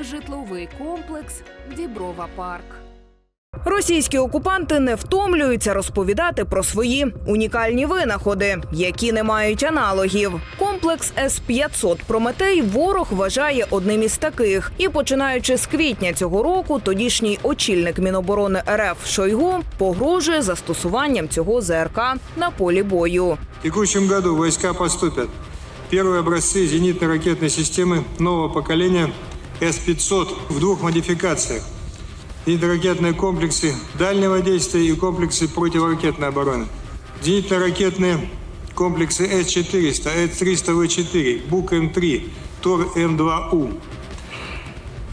житловий комплекс Діброва Парк. Російські окупанти не втомлюються розповідати про свої унікальні винаходи, які не мають аналогів. Комплекс С-500 Прометей ворог вважає одним із таких. І починаючи з квітня цього року, тодішній очільник Міноборони РФ Шойгу погрожує застосуванням цього ЗРК на полі бою. В текущем году войска поступят. Первые образцы зенитно-ракетной системы нового поколения С-500 в двух модификациях. Зенитно-ракетные комплексы дальнего действия и комплексы противоракетной обороны. Зенитно-ракетные комплексы С-400, С-300В4, БУК-М3, ТОР-М2У.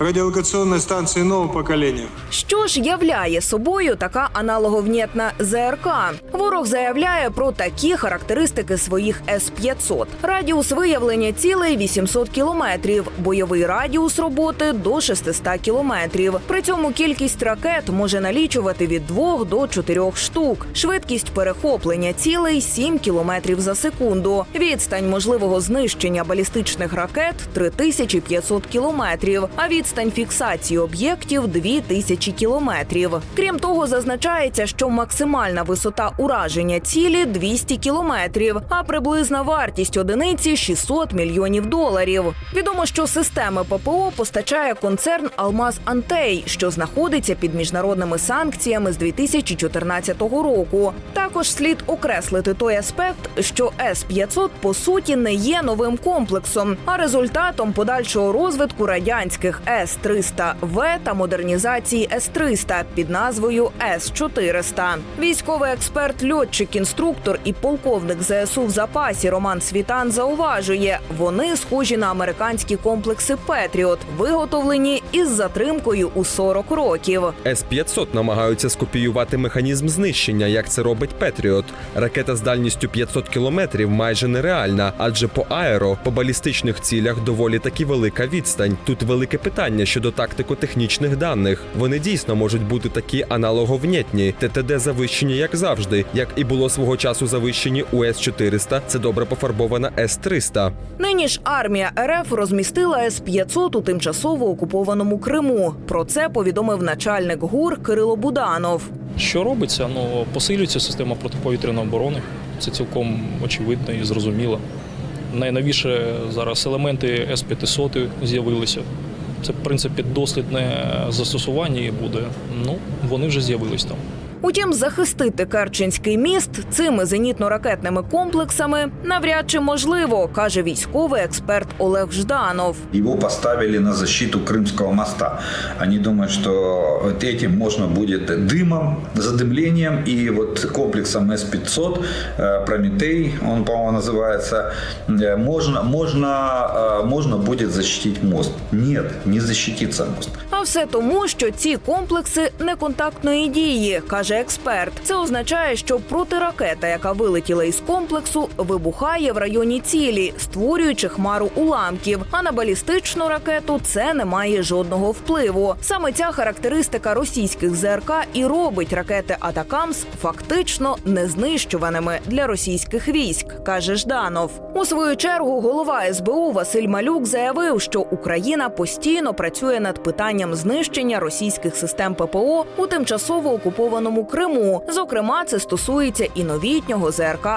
Радиолокационные станции нового поколения – Що ж являє собою така аналоговнєтна ЗРК? Ворог заявляє про такі характеристики своїх С-500. Радіус виявлення цілей 800 кілометрів, бойовий радіус роботи до 600 кілометрів. При цьому кількість ракет може налічувати від 2 до 4 штук. Швидкість перехоплення цілей 7 кілометрів за секунду. Відстань можливого знищення балістичних ракет 3500 кілометрів, а відстань фіксації об'єктів 2000 кілометрів. Крім того, зазначається, що максимальна висота ураження цілі 200 кілометрів, а приблизна вартість одиниці 600 мільйонів доларів. Відомо, що системи ППО постачає концерн Алмаз Антей, що знаходиться під міжнародними санкціями з 2014 року. Також слід окреслити той аспект, що С-500 по суті не є новим комплексом, а результатом подальшого розвитку радянських С-300В та модернізації С-300 під назвою С-400. Військовий експерт, льотчик, інструктор і полковник ЗСУ в запасі Роман Світан зауважує, вони схожі на американські комплекси Петріот, виготовлені із затримкою у 40 років. С-500 намагаються скопіювати механізм знищення, як це робить Петріот. Ракета з дальністю 500 кілометрів майже нереальна, адже по аеро, по балістичних цілях доволі таки велика відстань. Тут велике питання щодо тактико-технічних даних. Вони дійсно можуть бути такі аналоговнєтні. ТТД завищені, як завжди, як і було свого часу завищені у С-400. Це добре пофарбована С-300. Нині ж армія РФ розмістила С-500 у тимчасово окупованому Криму. Про це повідомив начальник ГУР Кирило Буданов. Що робиться? Ну, посилюється система протиповітряної оборони. Це цілком очевидно і зрозуміло. Найновіше зараз елементи С-500 з'явилися. Це, в принципі, дослідне застосування буде. Ну, вони вже з'явились там. Утім, захистити Керченський міст цими зенітно-ракетними комплексами навряд чи можливо, каже військовий експерт Олег Жданов. Его поставили на защиту Крымского моста. Они думают, что вот этим можно будет дымом, задымлением и вот комплексом С-500, э, Прометей, он, по-моему, называется, э, можно, можно, э, можно будет защитить мост. Нет, не защитится мост. А все тому, що ці комплекси неконтактної дії, каже експерт. Це означає, що протиракета, яка вилетіла із комплексу, вибухає в районі цілі, створюючи хмару уламків. А на балістичну ракету це не має жодного впливу. Саме ця характеристика російських ЗРК і робить ракети Атакамс фактично незнищуваними для російських військ, каже Жданов. У свою чергу голова СБУ Василь Малюк заявив, що Україна постійно працює над питанням знищення російських систем ППО у тимчасово окупованому Криму. Зокрема, це стосується і новітнього ЗРК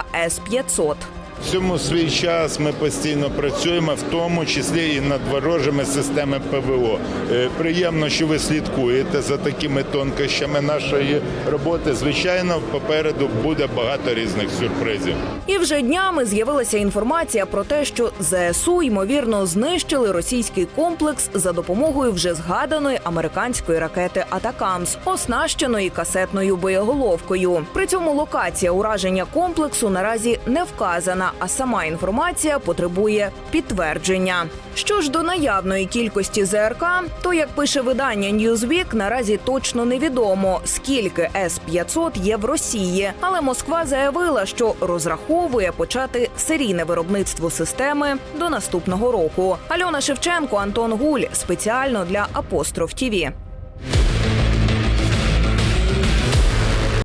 С-500. Всьому свій час ми постійно працюємо, в тому числі і над ворожими системами ПВО. Е, Приємно, що ви слідкуєте за такими тонкощами нашої роботи. Звичайно, попереду буде багато різних сюрпризів. І вже днями з'явилася інформація про те, що ЗСУ ймовірно знищили російський комплекс за допомогою вже згаданої американської ракети Атакамс, оснащеної касетною боєголовкою. При цьому локація ураження комплексу наразі не вказана, а сама інформація потребує підтвердження. Що ж до наявної кількості ЗРК, то як пише видання Newsweek, наразі точно невідомо, скільки С-500 є в Росії, але Москва заявила, що розраховує почати серійне виробництво системи до наступного року. Альона Шевченко, Антон Гуль спеціально для Апостроф ТІВІ.